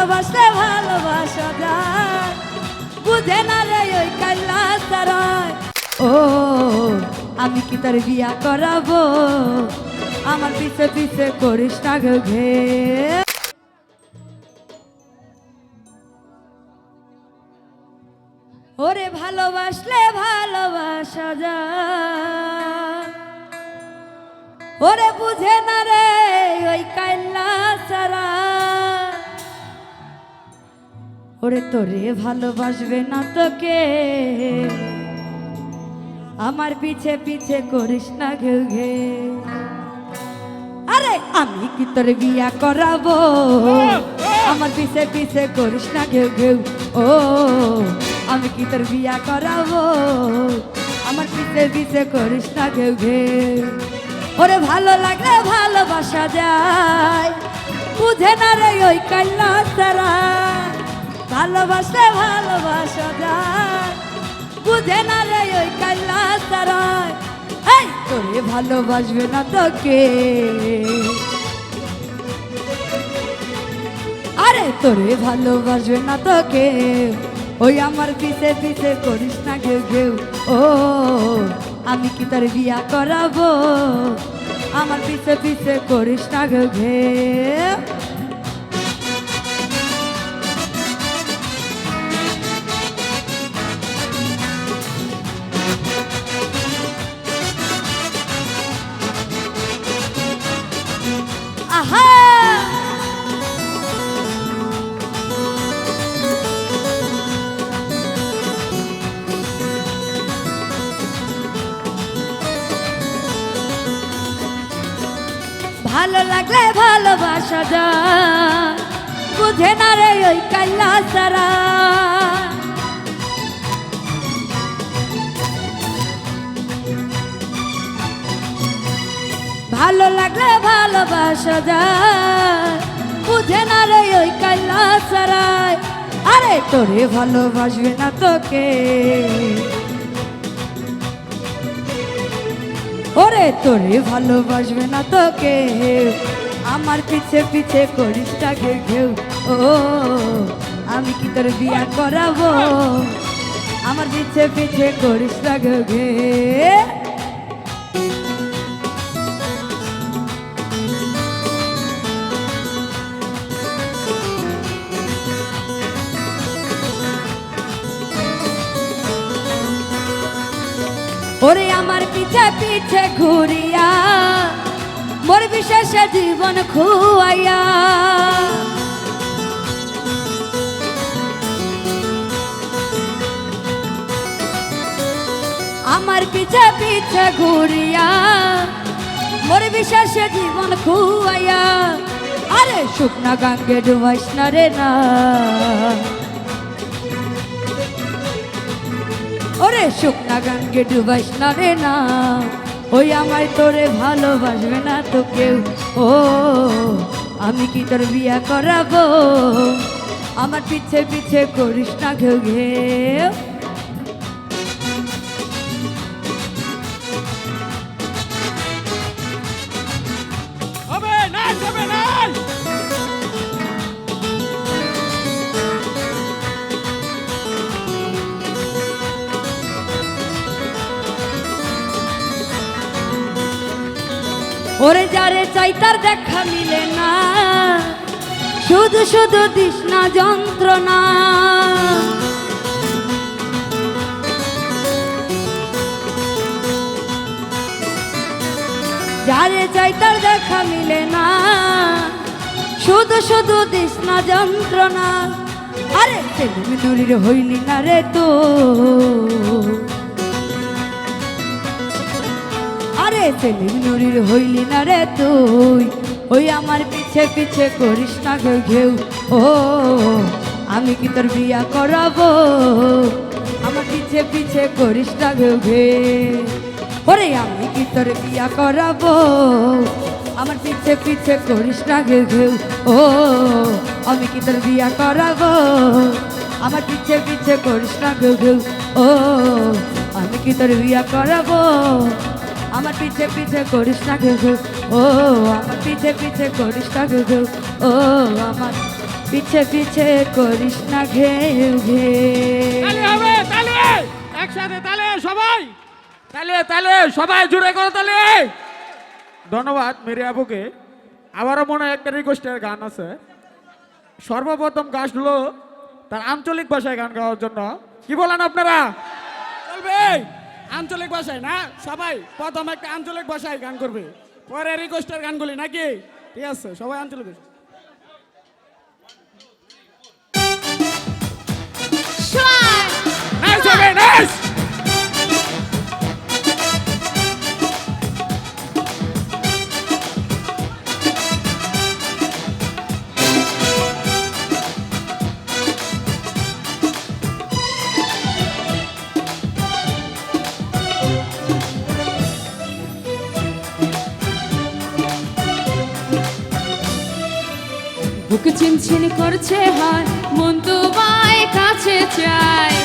ভালোবাসলে ভালোবাসা যায়। বুঝে না রে ওই কাল্লা ও, আমি কি তার বিয়া করাবো? আমার পিছে পিছে করিস না ঘে। ওরে ভালোবাসলে ভালোবাসা যায়। ওরে বুঝে না ওরে তোরে ভালোবাসবে না তোকে। আমার পিছে পিছে করিস না ঘেউ ঘে আরে আমি কি তোর বিয়া করাবো? আমার পিছে পিছে করিস না ঘেউ ঘেউ। ও, আমি কি তোর বিয়া করাবো? আমার পিছে পিছে করিস না ঘেউ ঘেউ। ওরে ভালো লাগলে ভালোবাসা যায়। বুঝে না রে ওই কাল্লা সারা ভালোবাসলে ভালোবাসা যায়। বুঝে না রে ওই কাল্লা এই তোরে ভালোবাসবে না তোকে। আরে, তোরে ভালোবাসবে না তোকে। ওই আমার পিছে পিছে করিস না ঘেউ ঘেউ। ও, আমি কি তোর বিয়া করাবো? আমার পিছে পিছে করিস না ঘেউ ঘেউ। ভালো লাগলে ভালোবাসা যায় বুঝে না রে ওই কাল্লা সারা। ভালো লাগলে ভালোবাসা যায় বুঝে না রে ওই কাল্লা সারায়। আরে তোরে ভালোবাসবে না তোকে। ওরে তোরে ভালোবাসবে না তোকে। আমার পিছে পিছে করিস ঘে ঘেউ। ও, আমি কি তোর বিয়া করাবো? আমার পিছে পিছে করিস ঘে ঘেউ। মোর জীবন খুয়াইয়া। আমার পিছে পিছে ঘুরিয়া, মোর বিশেষ জীবন খুয়াইয়া। আরে শুকনা গাঙ্গে ডুবাইস না রে না। ওরে শুকনা গানকে ডুবাইস না রে না। ওই আমায় তোরে ভালোবাসবে না তো কেউ? ও, আমি কি তোর বিয়া করাবো? আমার পিছে পিছে করিস না ঘেউ ঘেউ? যারে চাই, তার দেখা মিলে না। শুধু শুধু দিস না যন্ত্রণা। যারে চাই, তার দেখা মিলে না। শুধু শুধু দিস না যন্ত্রণা। আরে নুরির হইলি না রে তো। সেলিম নুরির হইলি না রে তুই? ওই আমার পিছে পিছে করিস না ঘেউ ঘেউ। ও, আমি কি তোর বিয়া করাবো? আমার পিছে পিছে করিস না ঘেউ ঘেউ। ওরে, আমি কি তোর বিয়া করাবো? আমার পিছে পিছে করিস না ঘেউ ঘেউ। ও, আমি কি তোর বিয়া করাবো? আমার পিছে পিছে করিস না ঘেউ ঘেউ। ও, আমি কি তোর বিয়া করাবো? আমার পিছে পিছে করিস না ঘেউ ও, আমার পিছে পিছে করিস না ঘেউ ও, আমার পিছে পিছে করিস না ঘেউ তালে হবে, তালে! একসাথে তালে, সবাই! তালে তালে, সবাই জুড়ে করো তালে! ধন্যবাদ মেরি আপুকে আবারও মনে হয় একটা রিকোয়েস্টের গান আছে। সর্বপ্রথম গাছগুলো তার আঞ্চলিক ভাষায় গান গাওয়ার জন্য। কি বলেন আপনারা? চলবে! আঞ্চলিক ভাষায়, না? সবাই প্রথম একটা আঞ্চলিক ভাষায় গান করবে। পরে রিকোয়েস্টের গানগুলি নাকি? ঠিক আছে, সবাই আঞ্চলিক ভাষা বুক চিনচিন করছে হায়, মন তোমায় কাছে চায়।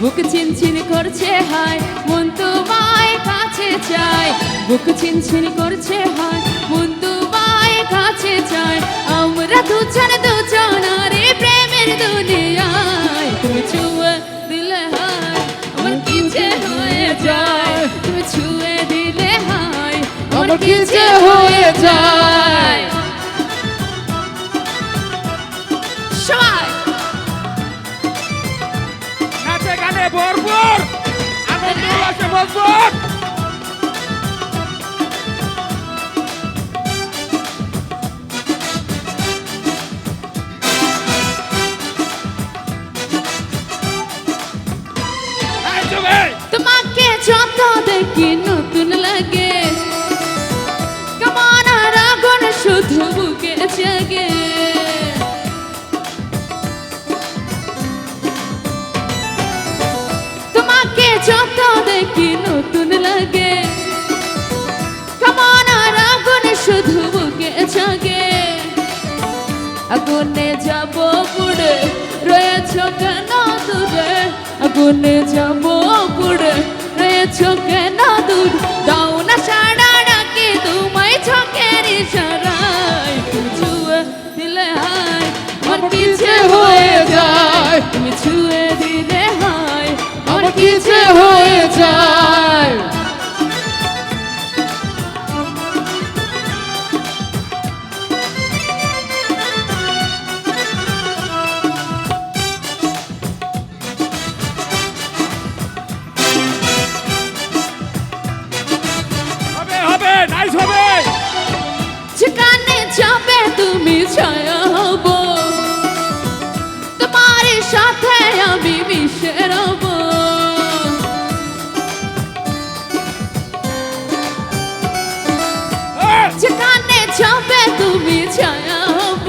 বুক চিনচিন করছে হায়, মন তোমায় কাছে চায়। বুক চিনচিন করছে হায়, মন তোমায় কাছে চায়। আমরা দুজন দুজন আমার কিছে হয়ে যায়। সবাই। নাচে গানে ভরপুর। আনন্দ ভরপুর তোমাকে যত দেখি নতুন লাগে। তোমাকে দেখি নতুন লাগে। কেমন আগুন শুধু বুকে জাগে। আগুনে যাব পুড়ে, রয়েছ কেন দূরে? আগুনে যাব পুড়ে, রয়েছ কেন যায় যাবে তুমি ছায়া হব।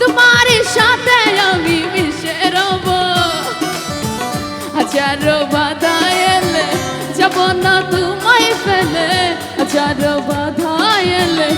তোমার সাথে আমি মিশে রব। হাজারো বাধা এলে যাব না তোমায় ফেলে। হাজারো বাধা এলে